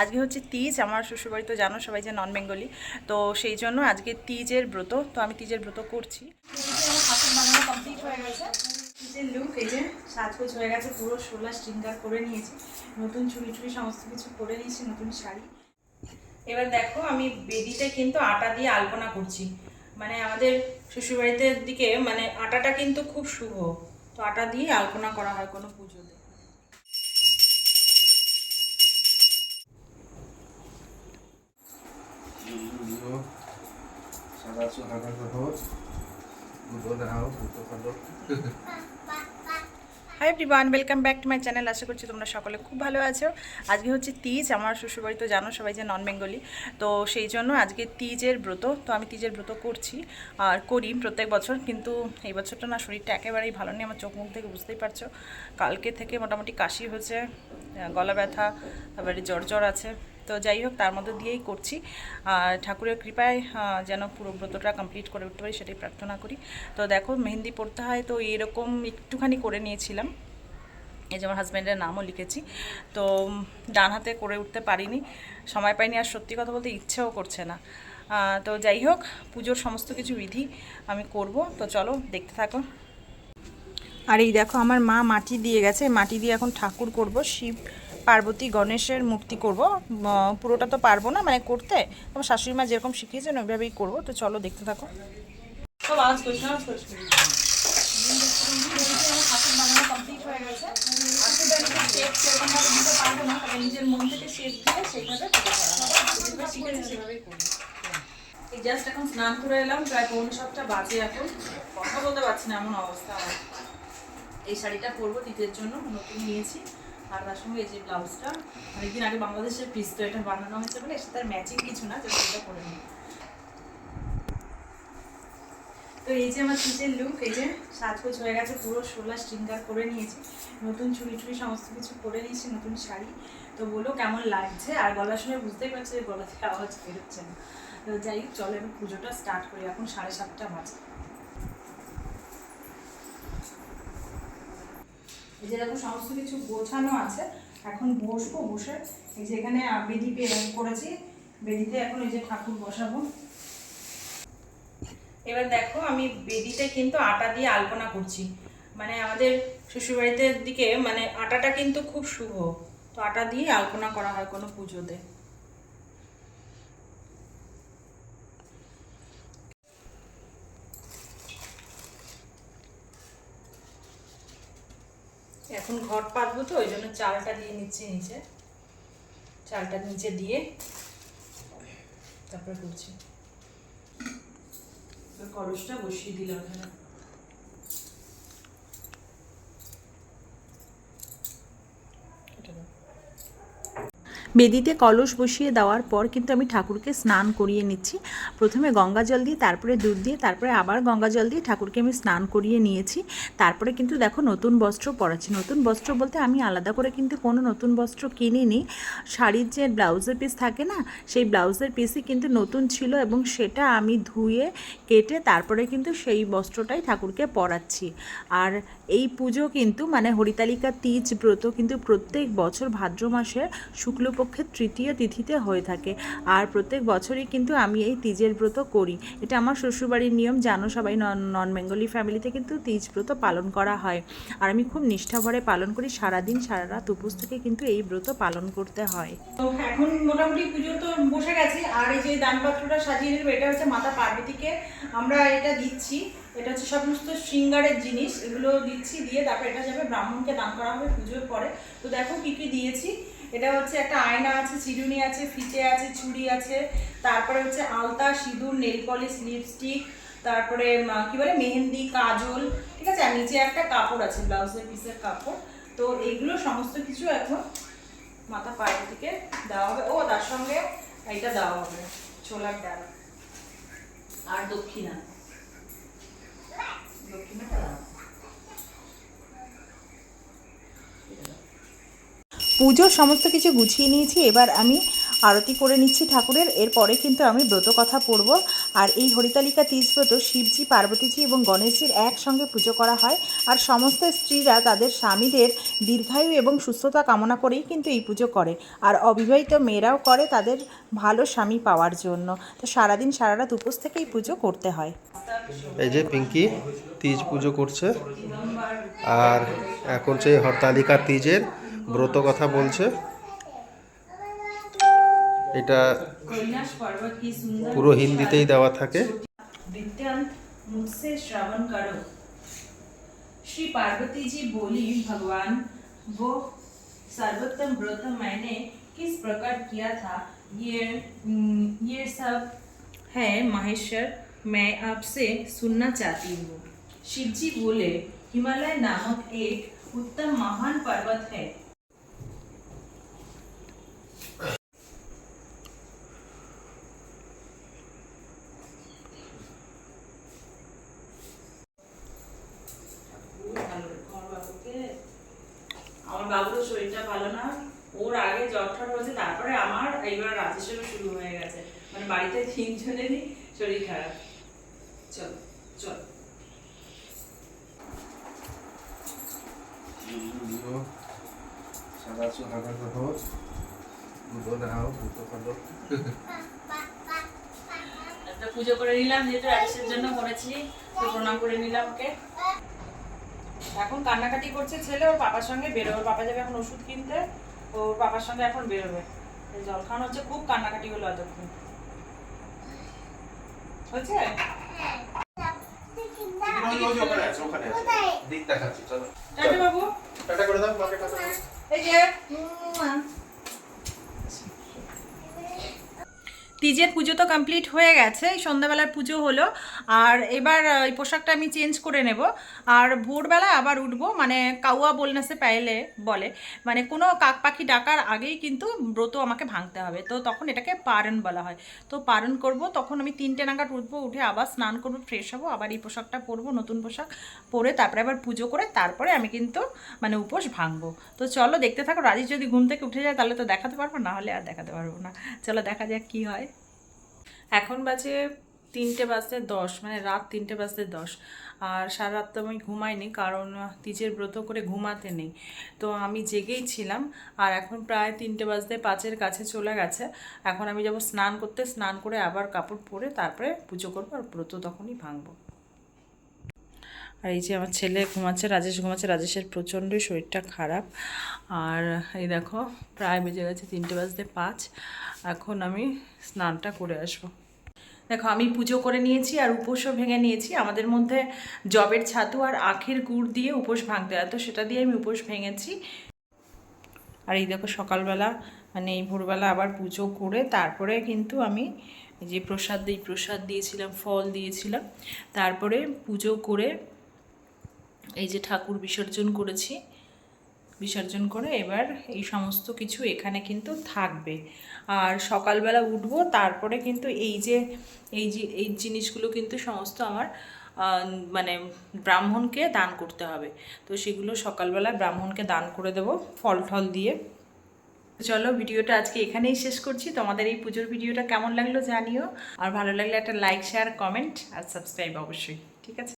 আজকে হচ্ছে তিজ, আমার শ্বশুরবাড়ি তো জানো সবাই যে নন বেঙ্গলি তো সেই জন্য আজকে তিজের ব্রত, তো আমি তিজের ব্রত করছি। কমপ্লিট হয়ে গেছে। তিজের লুক এই যে সাজগোজ হয়ে গেছে, পুরো সোলা শৃঙ্গার করে নিয়েছি। নতুন চুড়ি টুড়ি সমস্ত কিছু করে নিয়েছি, নতুন শাড়ি। এবার দেখো, আমি বেদিতে কিন্তু আটা দিয়ে আলপনা করছি। মানে আমাদের শ্বশুরবাড়িতে দিকে মানে আটাটা কিন্তু খুব শুভ। তো আটা দিয়ে আলপনা করা হয় কোনো পুজোতে। Hi everyone welcome back to my channel আশা করছি তোমরা সকলে খুব ভালো আছো। আজকে হচ্ছে তিজ, আমার শ্বশুরবাড়ি তো জানো সবাই যে নন বেঙ্গলি তো সেই জন্য আজকে তিজের ব্রত, তো আমি তিজের ব্রত করছি আর করি প্রত্যেক বছর। কিন্তু এই বছরটা না শরীরটা একেবারেই ভালো নেই, আমার চোখ মুখ থেকে বুঝতেই পারছ। কালকে থেকে মোটামুটি কাশি হয়েছে গলা ব্যথা, তারপরে জ্বর জ্বর আছে। তো যাই হোক, তার মধ্যে দিয়েই করছি। আর ঠাকুরের কৃপায় যেন পুরো ব্রতটা কমপ্লিট করে উঠতে পারি সেটাই প্রার্থনা করি। তো দেখো, মেহেন্দি পড়তে হয় তো এরকম একটুখানি করে নিয়েছিলাম। এই যে আমার হাজব্যান্ডের নামও লিখেছি। তো ডান হাতে করে উঠতে পারিনি। সময় পাইনি আর সত্যি কথা বলতে ইচ্ছেও করছে না। তো যাই হোক, পুজোর সমস্ত কিছু বিধি আমি করব। তো চলো, দেখতে থাকো। আর এই দেখো, আমার মা মাটি দিয়ে গেছে। মাটি দিয়ে এখন ঠাকুর করব, শিব পার্বতী গণেশের মূর্তি করব। পুরোটা তো পারব না মানে করতে। আমার শাশুড়ি মা যেরকম শিখিয়েছেন, ওইভাবেই করব। তো চলো, দেখতে থাকো। এই শাড়িটা পরবো দিতের জন্য, নতুন নিয়েছি। আর তার সঙ্গে এই যে ব্লাউজটা, অনেকদিন আগে বাংলাদেশের পিস তো এটা বানানো হয়েছে বলে, এর সাথে ম্যাচিং কিছু না যেটা এটা করে নিই। তো এই যে আমার কিচেন লুক এই যে সাজগোজ হয়ে গেছে পুরো, সোলা শৃঙ্গার করে নিয়েছি। নতুন চুড়ি টুড়ি সমস্ত কিছু করে নিয়েছি, নতুন শাড়ি। তো বলো কেমন লাগছে? আর গলা শুনে বুঝতেই পারছি যে গলা থেকে আওয়াজ বেরোচ্ছে না। তো যাই হোক, চলো এবার পুজোটা স্টার্ট করি, এখন সাড়ে সাতটা বাজে। এই যে সমস্ত কিছু গোছানো আছে। এখন বসবো, বসে এই যে এখানে বেদি করেছি। বেদিতে এখন এই যে ঠাকুর বসাবো। এবার দেখো, আমি বেদিতে কিন্তু আটা দিয়ে আলপনা করছি। মানে আমাদের শ্বশুরবাড়িতে দিকে মানে আটাটা কিন্তু খুব শুভ। তো আটা দিয়ে আলপনা করা হয় কোনো পুজোতে। এখন ঘর পাতবো তো, ওই জন্য চালটা দিয়ে নিচ্ছি নিচে। চালটা নিচে দিয়ে তারপরে করছি। কলসটা বসিয়ে দিলাম ওখানে কেটে দাও। বেদিতে কলস বসিয়ে দেওয়ার পর কিন্তু আমি ঠাকুরকে স্নান করিয়ে নিচ্ছি। প্রথমে গঙ্গা জল দিয়ে, তারপরে দুধ দিয়ে, তারপরে আবার গঙ্গা জল দিয়ে ঠাকুরকে আমি স্নান করিয়ে নিয়েছি। তারপরে কিন্তু দেখো নতুন বস্ত্র পরাচ্ছি। নতুন বস্ত্র বলতে আমি আলাদা করে কিন্তু কোনো নতুন বস্ত্র কিনিনি। শাড়ির যে ব্লাউজের পিস থাকে না, সেই ব্লাউজের পিসই কিন্তু নতুন ছিল এবং সেটা আমি ধুয়ে, কেটে তারপরে কিন্তু সেই বস্ত্রটাই ঠাকুরকে পরাচ্ছি। আর এই পুজো কিন্তু মানে হরিতালিকা, তিজ, ব্রত কিন্তু প্রত্যেক বছর ভাদ্র মাসের শুক্লপক্ষের তৃতীয় তিথিতে হয়ে থাকে। আর প্রত্যেক বছরই কিন্তু আমি এই তিজের ব্রত করি। এটা আমার শ্বশুরবাড়ির নিয়ম, জানো সবাই নন বেঙ্গলি ফ্যামিলিতে কিন্তু তিজ ব্রত পালন করা হয়। আর আমি খুব নিষ্ঠাভরে পালন করি, সারাদিন সারা রাত উপোস থেকে কিন্তু এই ব্রত পালন করতে হয়। তো এখন মোটামুটি পুজো তো বসে গেছে, আর এই যে দানপাত্রটা সাজিয়ে দেবো, এটা হচ্ছে মাতা পার্বতীকে আমরা এটা দিচ্ছি। এটা হচ্ছে সমস্ত শৃঙ্গারের জিনিস, এগুলো দিচ্ছি, দিয়ে তারপর এটা যাবে ব্রাহ্মণকে দান করা হবে পুজোর পরে। তো দেখো কি কি দিয়েছি। এটা হচ্ছে একটা আয়না আছে চিরুনি আছে ফিতে আছে চুড়ি আছে। তারপরে হচ্ছে আলতা সিঁদুর নেল পলিশ লিপস্টিক তারপরে কি বলে মেহেন্দি কাজল ঠিক আছে? আর নিচে একটা কাপড় আছে ব্লাউজের পিসের কাপড়। তো এইগুলো সমস্ত কিছু এখন মাথা পার্বতীকে দেওয়া হবে। ও তার সঙ্গে এইটা দেওয়া হবে ছোলার ডাল। আর দক্ষিণা। দক্ষিণাটা দেওয়া পুজোর সমস্ত কিছু গুছিয়ে নিয়েছি, এবার আমি আরতি করে নিচ্ছি ঠাকুরের। এরপরে কিন্তু আমি ব্রত কথা পড়ব। আর এই হরিতালিকা ব্রত শিবজি, পার্বতীজি এবং গণেশজির একসঙ্গে পুজো করা হয়। আর সমস্ত স্ত্রীরা তাদের স্বামীদের দীর্ঘায়ু এবং সুস্থতা কামনা করেই কিন্তু এই পুজো করে। আর অবিবাহিত মেয়েরাও করে তাদের ভালো স্বামী পাওয়ার জন্য। তো সারাদিন সারা রাত উপোস থেকেই পুজো করতে হয়। এই যে পিঙ্কি, তিজ পুজো করছে। আর এখন সেই হরতালিকা, তিজের ব্রত কথা বলছে এটা কৈলাস পর্বত কি সুন্দর পুরো হিন্দিতেই দেওয়া থাকে वृत्तांत मुझसे श्रवण करो श्री पार्वती जी बोली भगवान वो सर्वोत्तम व्रत मैंने किस प्रकार किया था ये हम्म, ये सब है महेश्वर मैं आपसे सुनना चाहती हूँ शिव जी बोले हिमालय नामक एक उत्तम महान पर्वत है আমার বাবুরও শরীরটা ভালো না। ওর আগে জ্বর ঠর হয়েছে তারপরে আমার এইবার রাজেশেরও শুরু হয়ে গেছে। মানে বাড়িতে তিনজনেরই শরীর খারাপ। চল চল। একটা পুজো করে নিলাম যেহেতু রাজেশের জন্য করেছি তো প্রণাম করে নিলাম ওকে। এখন কান্নাকাটি করছে ছেলে, ওর পাপার সঙ্গে বেরোবে। ওর পাপা যাবে এখন ওষুধ কিনতে, ওর পাপার সঙ্গে এখন বেরোবে। জল খাওয়ানো হচ্ছে, খুব কান্নাকাটি হলো এতক্ষণ। হয়েছে? তিজের পুজো তো কমপ্লিট হয়ে গেছে, এই সন্ধ্যাবেলার পুজো হলো। আর এবার এই পোশাকটা আমি চেঞ্জ করে নেব। আর ভোরবেলা আবার উঠবো মানে কাউয়া বলনাসে পাইলে বলে মানে কোনো কাক পাখি ডাকার আগেই কিন্তু ব্রত আমাকে ভাঙতে হবে। তো তখন এটাকে পারণ বলা হয়। তো পারণ করব, তখন আমি তিনটে নাগাদ উঠবো, উঠে আবার স্নান করব ফ্রেশ হব, আবার এই পোশাকটা পরবো, নতুন পোশাক পরে তারপরে আবার পুজো করে তারপরে আমি কিন্তু মানে উপোস ভাঙবো। তো চলো দেখতে থাকো রাজেশ যদি ঘুম থেকে উঠে যায় তাহলে তো দেখাতে পারব, না হলে আর দেখাতে পারব না। চলো দেখা যাক কি হয়। এখন বাজে তিনটে বাজতে দশ মানে রাত তিনটে বাজতে দশ। আর সারা রাত তো আমি ঘুমাইনি, কারণ তিজের ব্রত করে ঘুমাতে নেই। তো আমি জেগেই ছিলাম, আর এখন প্রায় তিনটে বাজতে পাঁচের কাছে চলে গেছে। এখন আমি যাব স্নান করতে, স্নান করে আবার কাপড় পরে তারপরে পুজো করব আর ব্রত তখনই ভাঙবো। আর এই যে আমার ছেলে ঘুমাচ্ছে, রাজেশ ঘুমাচ্ছে, রাজেশের প্রচণ্ডই শরীরটা খারাপ। আর এই দেখো, প্রায় বেজে গেছে তিনটে বাজতে পাঁচ। এখন আমি স্নানটা করে আসব। দেখো, আমি পুজো করে নিয়েছি আর উপোসও ভেঙে নিয়েছি। আমাদের মধ্যে জবের ছাতু আর আখের গুড় দিয়ে উপোস ভাঙতে হয়। তো সেটা দিয়ে আমি উপোস ভেঙেছি। আর এই দেখো, সকালবেলা মানে এই ভোরবেলা আবার পুজো করে তারপরে কিন্তু আমি এই যে প্রসাদ দিই, প্রসাদ দিয়েছিলাম, ফল দিয়েছিলাম। তারপরে পুজো করে এই যে ঠাকুর বিসর্জন করেছি। বিসর্জন করে এবার এই সমস্ত কিছু এখানে কিন্তু থাকবে। আর সকালবেলা উঠবো, তারপরে কিন্তু এই যে এই যে, এই জিনিসগুলো কিন্তু সমস্ত আমার মানে ব্রাহ্মণকে দান করতে হবে। তো সেগুলো সকালবেলা ব্রাহ্মণকে দান করে দেবো ফল টল দিয়ে। চলো ভিডিওটা আজকে এখানেই শেষ করছি। তোমাদের এই পুজোর ভিডিওটা কেমন লাগল জানিও। আর ভালো লাগলে একটা লাইক শেয়ার কমেন্ট আর সাবস্ক্রাইব অবশ্যই। ঠিক আছে?